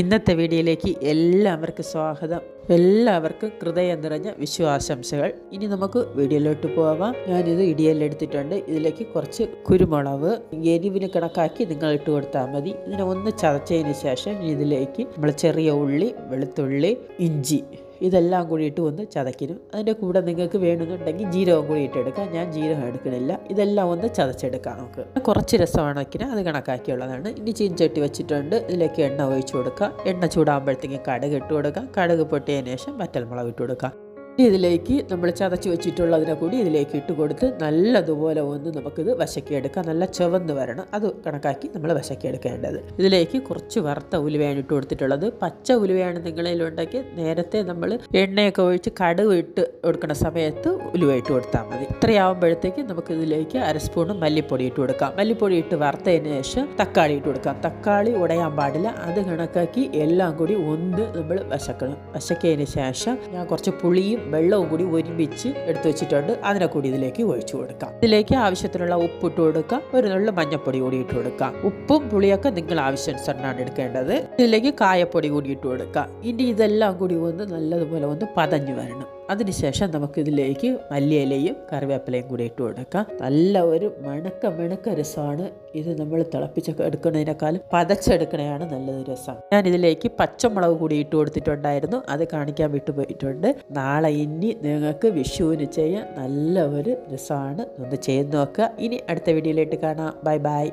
ഇന്നത്തെ വീഡിയോയിലേക്ക് എല്ലാവർക്കും സ്വാഗതം. എല്ലാവർക്കും ഹൃദയം നിറഞ്ഞ വിശ്വാശംസകൾ ഇനി നമുക്ക് വീഡിയോയിലോട്ട് പോവാം. ഞാനിത് ഇടിയെല്ലാം എടുത്തിട്ടുണ്ട്. ഇതിലേക്ക് കുറച്ച് കുരുമുളക് എരിവിന് കണക്കാക്കി നിങ്ങൾ ഇട്ട് കൊടുത്താൽ മതി. ഇതിനെ ഒന്ന് ചതച്ചതിന് ശേഷം ഇതിലേക്ക് നമ്മൾ ചെറിയ ഉള്ളി വെളുത്തുള്ളി ഇഞ്ചി ഇതെല്ലാം കൂടി ഇട്ട് ഒന്ന് ചതക്കിനും അതിന്റെ കൂടെ നിങ്ങൾക്ക് വേണമെന്നുണ്ടെങ്കിൽ ജീരകം കൂടി ഇട്ടെടുക്കാം. ഞാൻ ജീരകം എടുക്കണില്ല. ഇതെല്ലാം ഒന്ന് ചതച്ചെടുക്കാം നമുക്ക്. കുറച്ച് രസമാണ് വയ്ക്കുന്നത് അത് കണക്കാക്കിയുള്ളതാണ്. ഇനി ചീൻചട്ടി വെച്ചിട്ടുണ്ട്. ഇതിലേക്ക് എണ്ണ ഒഴിച്ചു കൊടുക്കുക എണ്ണ ചൂടാകുമ്പോഴത്തേക്കും കടുക് ഇട്ട് കൊടുക്കുക കടുക് പൊട്ടിയതിന് ശേഷം വറ്റൽമുളക് ഇട്ട് കൊടുക്കുക ഇതിലേക്ക് നമ്മൾ ചതച്ച് വെച്ചിട്ടുള്ളതിനെ കൂടി ഇതിലേക്ക് ഇട്ട് കൊടുത്ത് നല്ലതുപോലെ ഒന്ന് നമുക്കിത് വശക്കിയെടുക്കാം. നല്ല ചുവന്ന് വരണം. അത് കണക്കാക്കി നമ്മൾ വശക്കിയെടുക്കേണ്ടത്. ഇതിലേക്ക് കുറച്ച് വറുത്ത ഉലുവയാണ് ഇട്ട് കൊടുത്തിട്ടുള്ളത്. പച്ച ഉലുവയാണ് നിങ്ങളിലുണ്ടെങ്കിൽ നേരത്തെ നമ്മൾ എണ്ണയൊക്കെ ഒഴിച്ച് കടുവ് ഇട്ട് കൊടുക്കുന്ന സമയത്ത് ഉലുവ ഇട്ട് കൊടുത്താൽ മതി. ഇത്രയാവുമ്പോഴത്തേക്ക് നമുക്ക് ഇതിലേക്ക് അര സ്പൂൺ മല്ലിപ്പൊടി ഇട്ട് കൊടുക്കാം. മല്ലിപ്പൊടി ഇട്ട് വറുത്തതിന് ശേഷം തക്കാളി ഇട്ട് കൊടുക്കാം. തക്കാളി ഉടയാൻ പാടില്ല. അത് കണക്കാക്കി എല്ലാം കൂടി ഒന്ന് നമ്മൾ വശക്കണം. വശക്കിയതിന് ശേഷം ഞാൻ കുറച്ച് പുളിയും വെള്ളവും കൂടി ഒരുമിച്ച് എടുത്തു വെച്ചിട്ടുണ്ട്. അതിനെ കൂടി ഇതിലേക്ക് ഒഴിച്ചു കൊടുക്കാം. ഇതിലേക്ക് ആവശ്യത്തിനുള്ള ഉപ്പ് ഇട്ട് കൊടുക്കാം. ഒരു നുള്ള മഞ്ഞപ്പൊടി കൂടി ഇട്ട് കൊടുക്കാം. ഉപ്പും പുളിയൊക്കെ നിങ്ങൾ ആവശ്യാനുസരണമാണ് എടുക്കേണ്ടത്. ഇതിലേക്ക് കായപ്പൊടി കൂടി ഇട്ട് കൊടുക്കാം. ഇനി ഇതെല്ലാം കൂടി ഒന്ന് നല്ലതുപോലെ ഒന്ന് പതഞ്ഞു വരണം. അതിനുശേഷം നമുക്കിതിലേക്ക് മല്ലിയിലയും കറിവേപ്പിലയും കൂടി ഇട്ട് കൊടുക്കാം. നല്ല ഒരു മണക്ക മണക്ക രസമാണ്. ഇത് നമ്മൾ തിളപ്പിച്ചൊക്കെ എടുക്കുന്നതിനേക്കാളും പതച്ചെടുക്കണതാണ് നല്ലത് രസം. ഞാൻ ഇതിലേക്ക് പച്ചമുളക് കൂടി ഇട്ട് കൊടുത്തിട്ടുണ്ടായിരുന്നു. അത് കാണിക്കാൻ വിട്ടുപോയിട്ടുണ്ട്. നാളെ ഇനി നിങ്ങൾക്ക് വിഷുവിന് ചെയ്യാൻ നല്ല ഒരു രസമാണ്. ഒന്ന് ചെയ്ത് നോക്കുക. ഇനി അടുത്ത വീഡിയോയിലേക്ക് കാണാം. Bye bye.